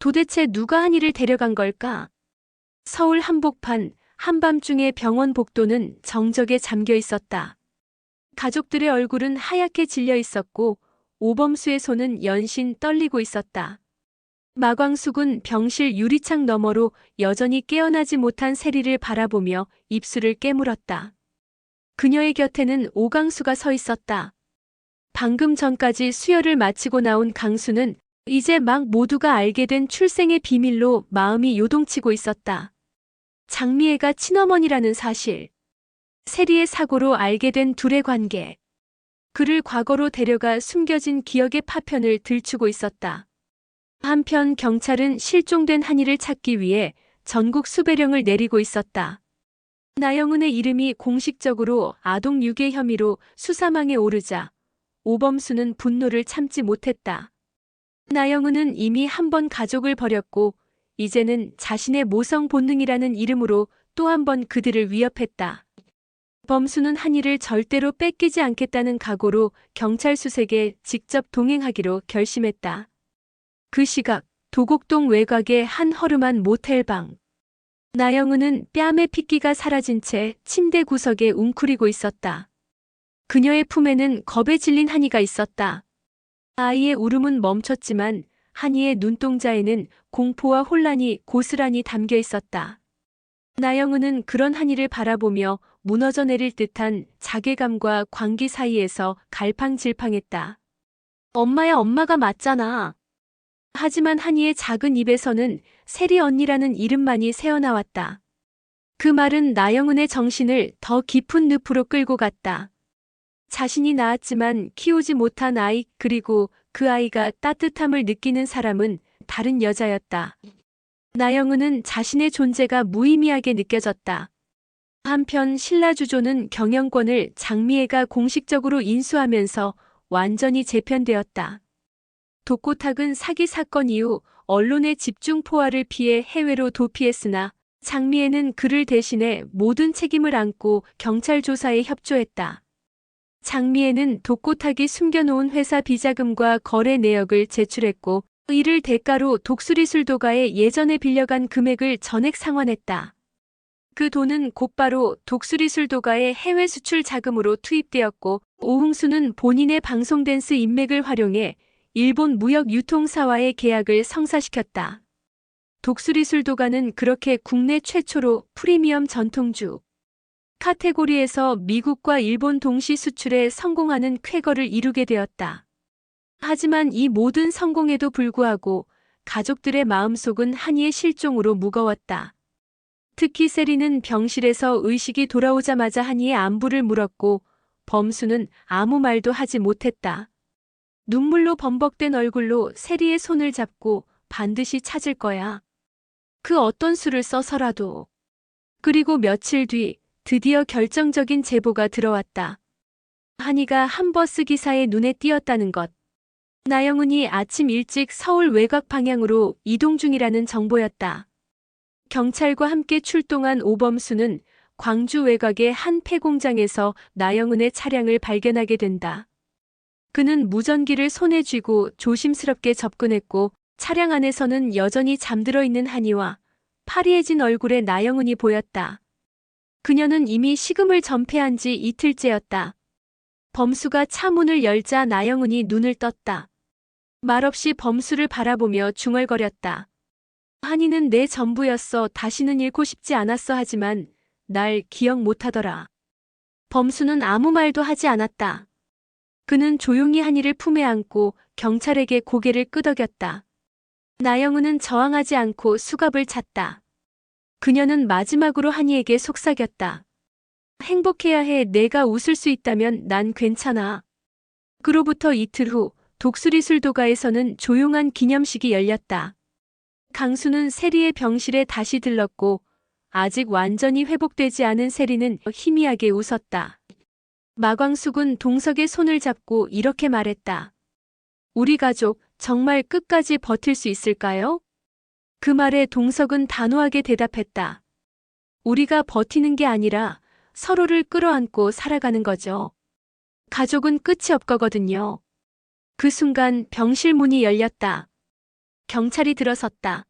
도대체 누가 한이를 데려간 걸까? 서울 한복판 한밤중에 병원 복도는 정적에 잠겨 있었다. 가족들의 얼굴은 하얗게 질려 있었고 오범수의 손은 연신 떨리고 있었다. 마광숙은 병실 유리창 너머로 여전히 깨어나지 못한 세리를 바라보며 입술을 깨물었다. 그녀의 곁에는 오강수가 서 있었다. 방금 전까지 수혈을 마치고 나온 강수는 이제 막 모두가 알게 된 출생의 비밀로 마음이 요동치고 있었다. 장미애가 친어머니라는 사실. 세리의 사고로 알게 된 둘의 관계. 그를 과거로 데려가 숨겨진 기억의 파편을 들추고 있었다. 한편 경찰은 실종된 한이를 찾기 위해 전국 수배령을 내리고 있었다. 나영은의 이름이 공식적으로 아동 유괴 혐의로 수사망에 오르자 오범수는 분노를 참지 못했다. 나영은은 이미 한 번 가족을 버렸고 이제는 자신의 모성 본능이라는 이름으로 또 한 번 그들을 위협했다. 범수는 한이를 절대로 뺏기지 않겠다는 각오로 경찰 수색에 직접 동행하기로 결심했다. 그 시각 도곡동 외곽의 한 허름한 모텔방. 나영은은 뺨의 핏기가 사라진 채 침대 구석에 웅크리고 있었다. 그녀의 품에는 겁에 질린 한이가 있었다. 아이의 울음은 멈췄지만 한이의 눈동자에는 공포와 혼란이 고스란히 담겨 있었다. 나영은은 그런 한이를 바라보며 무너져 내릴 듯한 자괴감과 광기 사이에서 갈팡질팡했다. 엄마야 엄마가 맞잖아. 하지만 한이의 작은 입에서는 세리 언니라는 이름만이 새어나왔다. 그 말은 나영은의 정신을 더 깊은 늪으로 끌고 갔다. 자신이 낳았지만 키우지 못한 아이 그리고 그 아이가 따뜻함을 느끼는 사람은 다른 여자였다. 나영은은 자신의 존재가 무의미하게 느껴졌다. 한편 신라주조는 경영권을 장미애가 공식적으로 인수하면서 완전히 재편되었다. 독고탁은 사기 사건 이후 언론의 집중 포화를 피해 해외로 도피했으나 장미애는 그를 대신해 모든 책임을 안고 경찰 조사에 협조했다. 장미애는 독고탁이 숨겨놓은 회사 비자금과 거래 내역을 제출했고 이를 대가로 독수리 술도가에 예전에 빌려간 금액을 전액 상환했다. 그 돈은 곧바로 독수리 술도가의 해외 수출 자금으로 투입되었고 오흥수는 본인의 방송 댄스 인맥을 활용해 일본 무역 유통사와의 계약을 성사시켰다. 독수리 술도가는 그렇게 국내 최초로 프리미엄 전통주 카테고리에서 미국과 일본 동시 수출에 성공하는 쾌거를 이루게 되었다. 하지만 이 모든 성공에도 불구하고 가족들의 마음속은 한이의 실종으로 무거웠다. 특히 세리는 병실에서 의식이 돌아오자마자 한이의 안부를 물었고 범수는 아무 말도 하지 못했다. 눈물로 범벅된 얼굴로 세리의 손을 잡고 반드시 찾을 거야. 그 어떤 수를 써서라도. 그리고 며칠 뒤 드디어 결정적인 제보가 들어왔다. 한이가 한 버스 기사의 눈에 띄었다는 것. 나영은이 아침 일찍 서울 외곽 방향으로 이동 중이라는 정보였다. 경찰과 함께 출동한 오범수는 광주 외곽의 한 폐공장에서 나영은의 차량을 발견하게 된다. 그는 무전기를 손에 쥐고 조심스럽게 접근했고 차량 안에서는 여전히 잠들어 있는 한이와 파리해진 얼굴의 나영은이 보였다. 그녀는 이미 식음을 전폐한 지 이틀째였다. 범수가 차 문을 열자 나영은이 눈을 떴다. 말없이 범수를 바라보며 중얼거렸다. 한이는 내 전부였어 다시는 잃고 싶지 않았어 하지만 날 기억 못하더라. 범수는 아무 말도 하지 않았다. 그는 조용히 한이를 품에 안고 경찰에게 고개를 끄덕였다. 나영은은 저항하지 않고 수갑을 찼다. 그녀는 마지막으로 한이에게 속삭였다. 행복해야 해 내가 웃을 수 있다면 난 괜찮아. 그로부터 이틀 후 독수리 술도가에서는 조용한 기념식이 열렸다. 강수는 세리의 병실에 다시 들렀고 아직 완전히 회복되지 않은 세리는 희미하게 웃었다. 마광숙은 동석의 손을 잡고 이렇게 말했다. 우리 가족 정말 끝까지 버틸 수 있을까요? 그 말에 동석은 단호하게 대답했다. 우리가 버티는 게 아니라 서로를 끌어안고 살아가는 거죠. 가족은 끝이 없거든요. 그 순간 병실 문이 열렸다. 경찰이 들어섰다.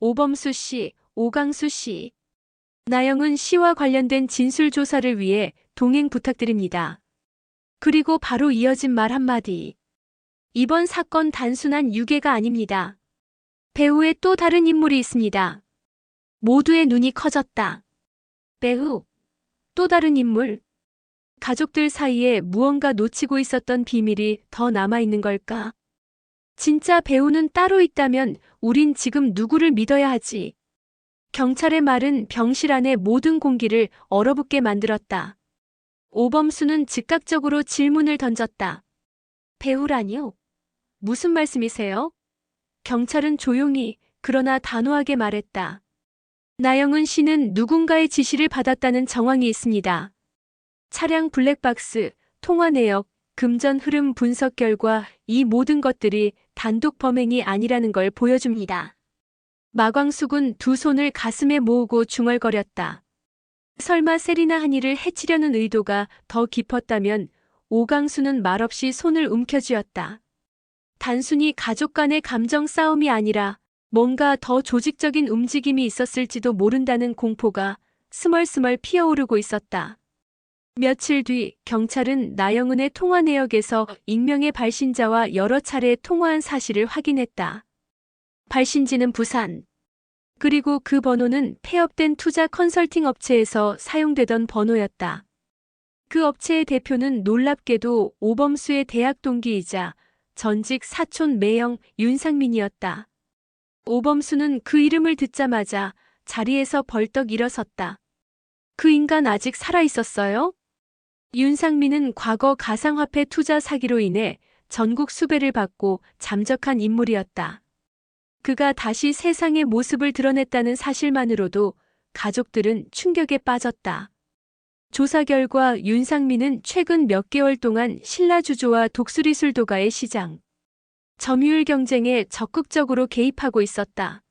오범수 씨, 오강수 씨. 나영은 씨와 관련된 진술 조사를 위해 동행 부탁드립니다. 그리고 바로 이어진 말 한마디. 이번 사건 단순한 유괴가 아닙니다. 배우에 또 다른 인물이 있습니다. 모두의 눈이 커졌다. 배우. 또 다른 인물. 가족들 사이에 무언가 놓치고 있었던 비밀이 더 남아있는 걸까? 진짜 배우는 따로 있다면 우린 지금 누구를 믿어야 하지? 경찰의 말은 병실 안의 모든 공기를 얼어붙게 만들었다. 오범수는 즉각적으로 질문을 던졌다. 배우라니요? 무슨 말씀이세요? 경찰은 조용히 그러나 단호하게 말했다. 나영은 씨는 누군가의 지시를 받았다는 정황이 있습니다. 차량 블랙박스, 통화 내역, 금전 흐름 분석 결과 이 모든 것들이 단독 범행이 아니라는 걸 보여줍니다. 마광숙은 두 손을 가슴에 모으고 중얼거렸다. 설마 세리나 한이를 해치려는 의도가 더 깊었다면 오강수는 말없이 손을 움켜쥐었다. 단순히 가족 간의 감정 싸움이 아니라 뭔가 더 조직적인 움직임이 있었을지도 모른다는 공포가 스멀스멀 피어오르고 있었다. 며칠 뒤 경찰은 나영은의 통화 내역에서 익명의 발신자와 여러 차례 통화한 사실을 확인했다. 발신지는 부산. 그리고 그 번호는 폐업된 투자 컨설팅 업체에서 사용되던 번호였다. 그 업체의 대표는 놀랍게도 오범수의 대학 동기이자 전직 사촌 매형 윤상민이었다. 오범수는 그 이름을 듣자마자 자리에서 벌떡 일어섰다. 그 인간 아직 살아 있었어요? 윤상민은 과거 가상화폐 투자 사기로 인해 전국 수배를 받고 잠적한 인물이었다. 그가 다시 세상의 모습을 드러냈다는 사실만으로도 가족들은 충격에 빠졌다. 조사 결과 윤상민은 최근 몇 개월 동안 신라주조와 독수리술 도가의 시장, 점유율 경쟁에 적극적으로 개입하고 있었다.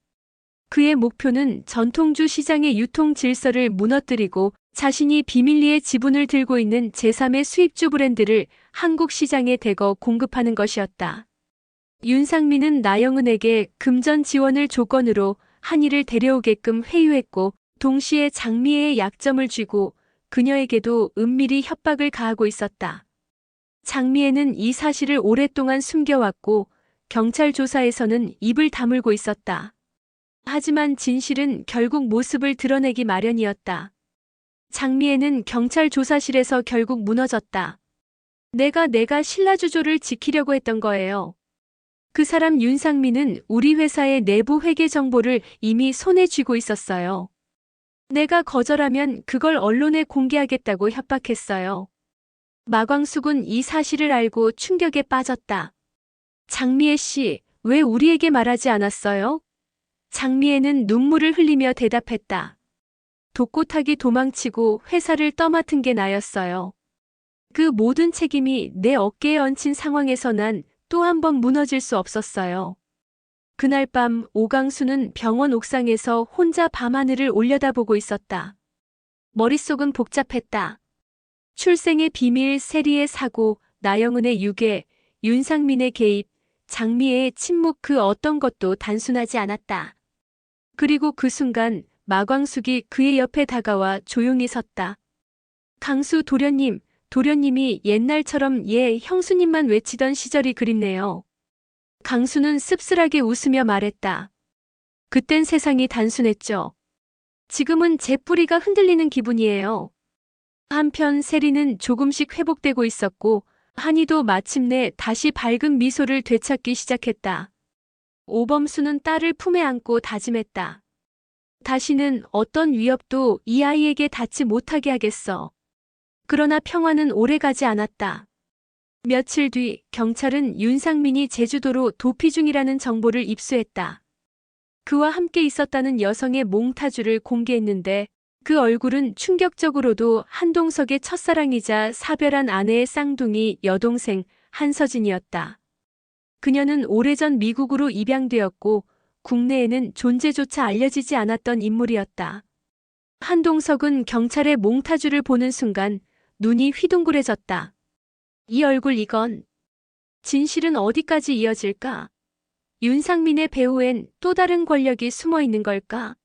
그의 목표는 전통주 시장의 유통 질서를 무너뜨리고 자신이 비밀리에 지분을 들고 있는 제3의 수입주 브랜드를 한국 시장에 대거 공급하는 것이었다. 윤상민은 나영은에게 금전 지원을 조건으로 한이를 데려오게끔 회유했고 동시에 장미애의 약점을 쥐고 그녀에게도 은밀히 협박을 가하고 있었다. 장미애는 이 사실을 오랫동안 숨겨왔고 경찰 조사에서는 입을 다물고 있었다. 하지만 진실은 결국 모습을 드러내기 마련이었다. 장미애는 경찰 조사실에서 결국 무너졌다. 내가 내가 신라주조를 지키려고 했던 거예요. 그 사람 윤상민은 우리 회사의 내부 회계 정보를 이미 손에 쥐고 있었어요. 내가 거절하면 그걸 언론에 공개하겠다고 협박했어요. 마광숙은 이 사실을 알고 충격에 빠졌다. 장미애 씨, 왜 우리에게 말하지 않았어요? 장미애는 눈물을 흘리며 대답했다. 독고타기 도망치고 회사를 떠맡은 게 나였어요. 그 모든 책임이 내 어깨에 얹힌 상황에서 난 또 한 번 무너질 수 없었어요. 그날 밤 오강수는 병원 옥상에서 혼자 밤하늘을 올려다보고 있었다. 머릿속은 복잡했다. 출생의 비밀 세리의 사고, 나영은의 유괴, 윤상민의 개입, 장미애의 침묵 그 어떤 것도 단순하지 않았다. 그리고 그 순간 마광숙이 그의 옆에 다가와 조용히 섰다. 강수 도련님, 도련님이 옛날처럼 예 형수님만 외치던 시절이 그립네요. 강수는 씁쓸하게 웃으며 말했다. 그땐 세상이 단순했죠. 지금은 제 뿌리가 흔들리는 기분이에요. 한편 세리는 조금씩 회복되고 있었고 한이도 마침내 다시 밝은 미소를 되찾기 시작했다. 오범수는 딸을 품에 안고 다짐했다. 다시는 어떤 위협도 이 아이에게 닿지 못하게 하겠어. 그러나 평화는 오래가지 않았다. 며칠 뒤 경찰은 윤상민이 제주도로 도피 중이라는 정보를 입수했다. 그와 함께 있었다는 여성의 몽타주를 공개했는데 그 얼굴은 충격적으로도 한동석의 첫사랑이자 사별한 아내의 쌍둥이 여동생 한서진이었다. 그녀는 오래전 미국으로 입양되었고 국내에는 존재조차 알려지지 않았던 인물이었다. 한동석은 경찰의 몽타주를 보는 순간 눈이 휘둥그레졌다. 이 얼굴 이건 진실은 어디까지 이어질까? 윤상민의 배후엔 또 다른 권력이 숨어 있는 걸까?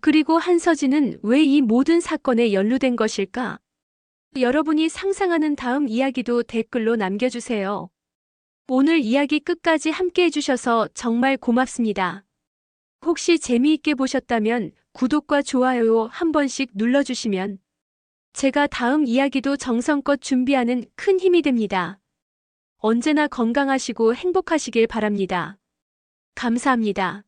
그리고 한서진은 왜 이 모든 사건에 연루된 것일까? 여러분이 상상하는 다음 이야기도 댓글로 남겨주세요. 오늘 이야기 끝까지 함께 해주셔서 정말 고맙습니다. 혹시 재미있게 보셨다면 구독과 좋아요 한 번씩 눌러주시면 제가 다음 이야기도 정성껏 준비하는 큰 힘이 됩니다. 언제나 건강하시고 행복하시길 바랍니다. 감사합니다.